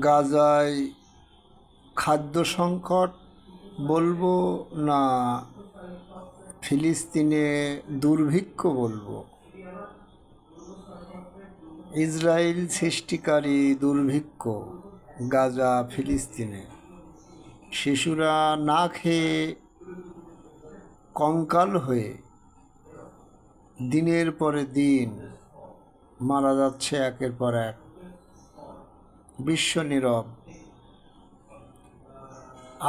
গাজায় খাদ্য সংকট বলব না ফিলিস্তিনে দুর্ভিক্ষ বলব? ইসরায়েল সৃষ্টিকারী দুর্ভিক্ষ গাজা ফিলিস্তিনে। শিশুরা না খেয়ে কঙ্কাল হয়ে দিনের পরে দিন মারা যাচ্ছে একের পর এক। বিশ্ব নীরব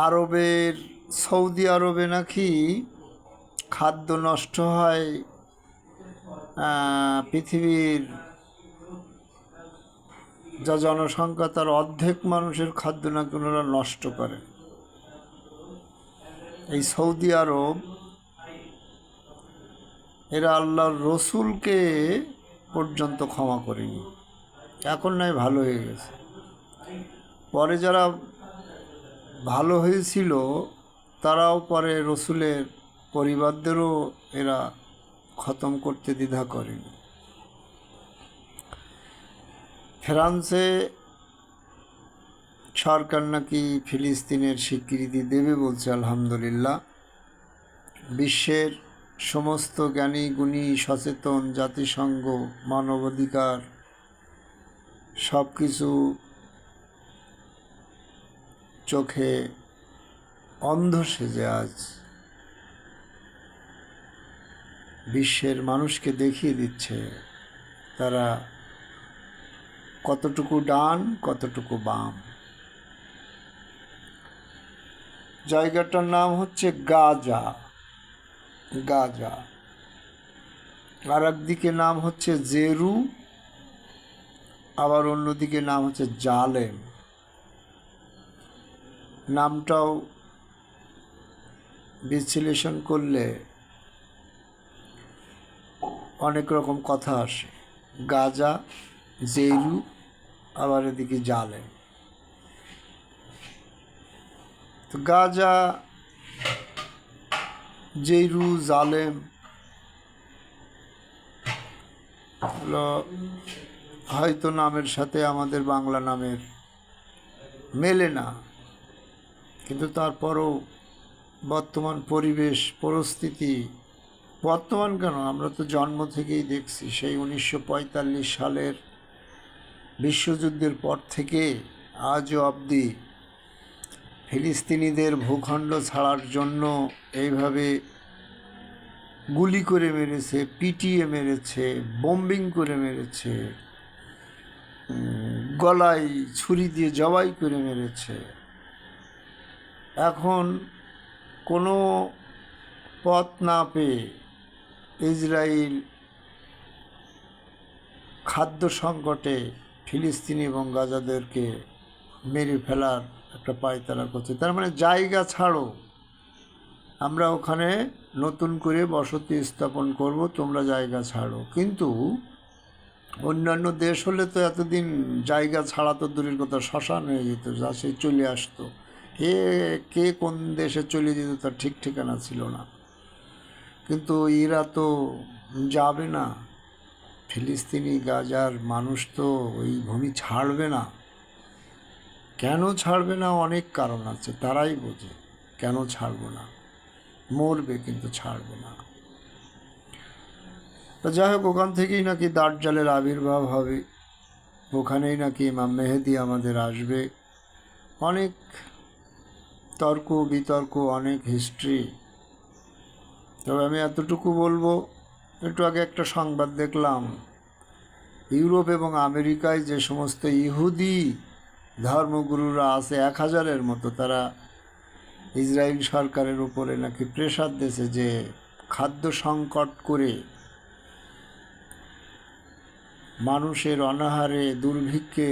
আরবের, সৌদি আরবে নাকি খাদ্য নষ্ট হয় পৃথিবীর যা জনসংখ্যা তার অর্ধেক মানুষের খাদ্য নাকি ওনারা নষ্ট করে। এই সৌদি আরব, এরা আল্লাহর রসুলকে পর্যন্ত ক্ষমা করেনি। এখন নয়, ভালো হয়ে গেছে। পরে যারা ভালো হয়েছিল, তারাও পরে রসুলের পরিবারদেরও এরা খতম করতে দ্বিধা করেনি। ফ্রান্সে সরকার নাকি ফিলিস্তিনের স্বীকৃতি দেবে বলছে আলহামদুলিল্লাহ। বিশ্বের সমস্ত জ্ঞানী, গুণী, সচেতন জাতিসংঘ, মানবাধিকার সব কিছু চোখে অন্ধ সেজে আজ। বিশ্বের মানুষকে দেখিয়ে দিচ্ছে তারা কতটুকু ডান, কতটুকু বাম। জায়গাটার নাম হচ্ছে গাজা গাজা। আর একদিকে নাম হচ্ছে জেরু, আবার অন্যদিকে নাম হচ্ছে জালেম। নামটাও বিশ্লেষণ করলে অনেক রকম কথা আসে। গাজা জেরু আবার এদিকে জালেম। তো গাজা জেরু জালেম হয়তো নামের সাথে আমাদের বাংলা নামের মেলে না। কিন্তু তারপরও বর্তমান পরিবেশ, পরিস্থিতি, বর্তমান কেন? আমরা তো জন্ম থেকেই দেখছি সেই উনিশশো পঁয়তাল্লিশ সালের বিশ্বযুদ্ধের পর থেকে আজও অবধি ফিলিস্তিনিদের ভূখণ্ড ছাড়ার জন্য এইভাবে গুলি করে মেরেছে, পিটিয়ে মেরেছে বোম্বিং করে মেরেছে গলায় ছুরি দিয়ে জবাই করে মেরেছে। এখন কোনো পথ না পেয়ে ইসরায়েল খাদ্য সংকটে ফিলিস্তিনি এবং গাজাদেরকে মেরে ফেলার একটা পায়তারা করছে। তার মানে জায়গা ছাড়ো। আমরা ওখানে নতুন করে বসতি স্থাপন করব, তোমরা জায়গা ছাড়ো। কিন্তু অন্যান্য দেশ হলে তো এতদিন জায়গা ছাড়া তো দূরের কথা, শ্মশান হয়ে যেত, যা সে চলে আসতো। কে কে কোন দেশে চলে যেত তার ঠিক ঠিকানা ছিল না। কিন্তু এরা তো যাবে না। ফিলিস্তিনি, গাজার মানুষ তো ওই ভূমি ছাড়বে না। কেন ছাড়বে না? অনেক কারণ আছে, তারাই বোঝে। কেন ছাড়বো না? মরবে কিন্তু ছাড়বো না। তো যাই হোক, ওখান থেকেই নাকি দার্জালের আবির্ভাব হবে। ওখানেই নাকি ইমাম মেহেদি আমাদের আসবে। অনেক তর্ক, বিতর্ক, অনেক হিস্ট্রি তবে আমি এতটুকু বলব, একটু আগে একটা সংবাদ দেখলাম। ইউরোপ এবং আমেরিকায় যে সমস্ত ইহুদি ধর্মগুরুরা আছে, এক হাজারের মতো, তারা ইসরায়েল সরকারের উপরে নাকি প্রেশার দিয়েছে যে খাদ্য সংকট করে মানুষের অনাহারে, দুর্ভিক্ষে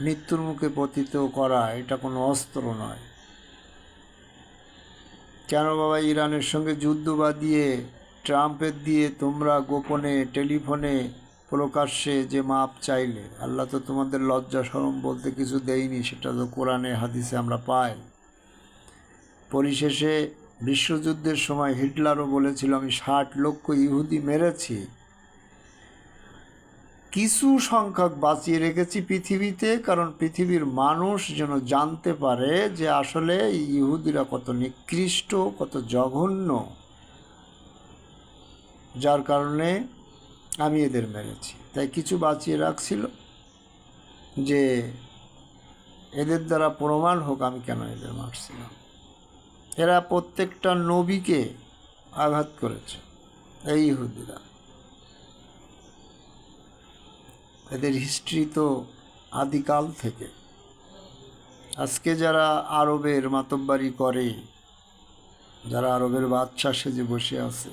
মৃত্যুর মুখে পতিত করা, এটা কোনো অস্ত্র নয়। কেন বাবা, ইরানের সঙ্গে যুদ্ধ বা দিয়ে ট্রাম্পের দিয়ে তোমরা গোপনে, টেলিফোনে প্রকাশ্যে যে মাপ চাইলে? আল্লাহ তো তোমাদের লজ্জা সরম বলতে কিছু দেয়নি, সেটা তো কোরআনে, হাদিসে আমরা পাই। পরিশেষে, বিশ্বযুদ্ধের সময় হিটলারও বলেছিল, আমি ষাট লক্ষ ইহুদি মেরেছি। কিছু সংখ্যক বাঁচিয়ে রেখেছি পৃথিবীতে, কারণ পৃথিবীর মানুষ যেন জানতে পারে যে আসলে ইহুদিরা কত নিকৃষ্ট, কত জঘন্য। যার কারণে আমি এদের মেরেছি। তাই কিছু বাঁচিয়ে রাখছিল যে এদের দ্বারা প্রমাণ হোক আমি কেন এদের মারছিলাম। এরা প্রত্যেকটা নবীকে আঘাত করেছে, এই ইহুদিরা। এদের হিস্ট্রি তো আদিকাল থেকে। আজকে যারা আরবের মাতব্বারি করে, যারা আরবের বাচ্চা সেজে বসে আছে,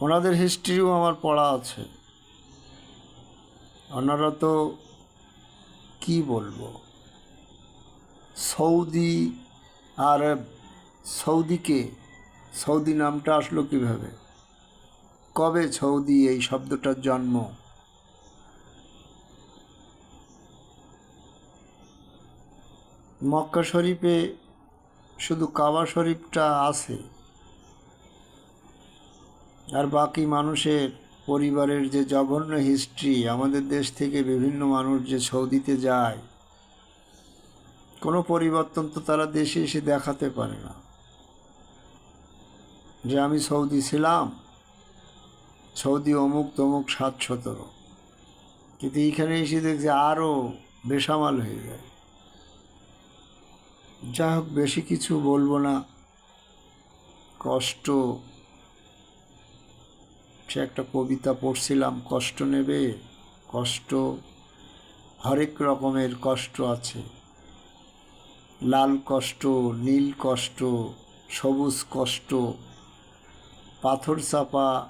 ওনাদের হিস্ট্রিও আমার পড়া আছে। ওনারা তো কি বলব? সৌদি আরব, সৌদিকে, সৌদি নামটা আসলো কীভাবে? কবে সৌদি এই শব্দটার জন্ম? মক্কা শরীফে শুধু কাবা শরীফটা আছে। আর বাকি মানুষের পরিবারের যে জঘন্য হিস্ট্রি আমাদের দেশ থেকে বিভিন্ন মানুষ যে সৌদিতে যায়, কোনো পরিবর্তন তো তারা দেশে এসে দেখাতে পারে না। যে আমি সৌদি ছিলাম সৌদি অমুক তমুক সাত সতেরো। কিন্তু এইখানে এসে দেখছি আরও বেসামাল হয়ে যায়। যা হোক, বেশি কিছু বলব না। কষ্ট। সে একটা কবিতা পড়ছিলাম, কষ্ট নেবে, কষ্ট, হরেক রকমের কষ্ট আছে। লাল কষ্ট, নীল কষ্ট, সবুজ কষ্ট, পাথর চাপা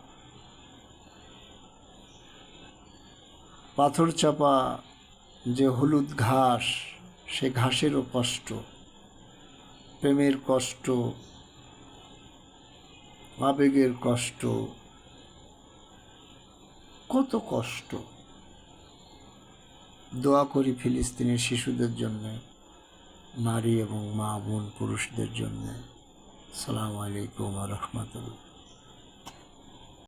পাথর চাপা যে হলুদ ঘাস, সে ঘাসেরও কষ্ট, প্রেমের কষ্ট, আবেগের কষ্ট। কত কষ্ট। দোয়া করি ফিলিস্তিনের শিশুদের জন্য, নারী এবং মা বোন পুরুষদের জন্য। সালাম আলাইকুম রহমতুল্লাহ।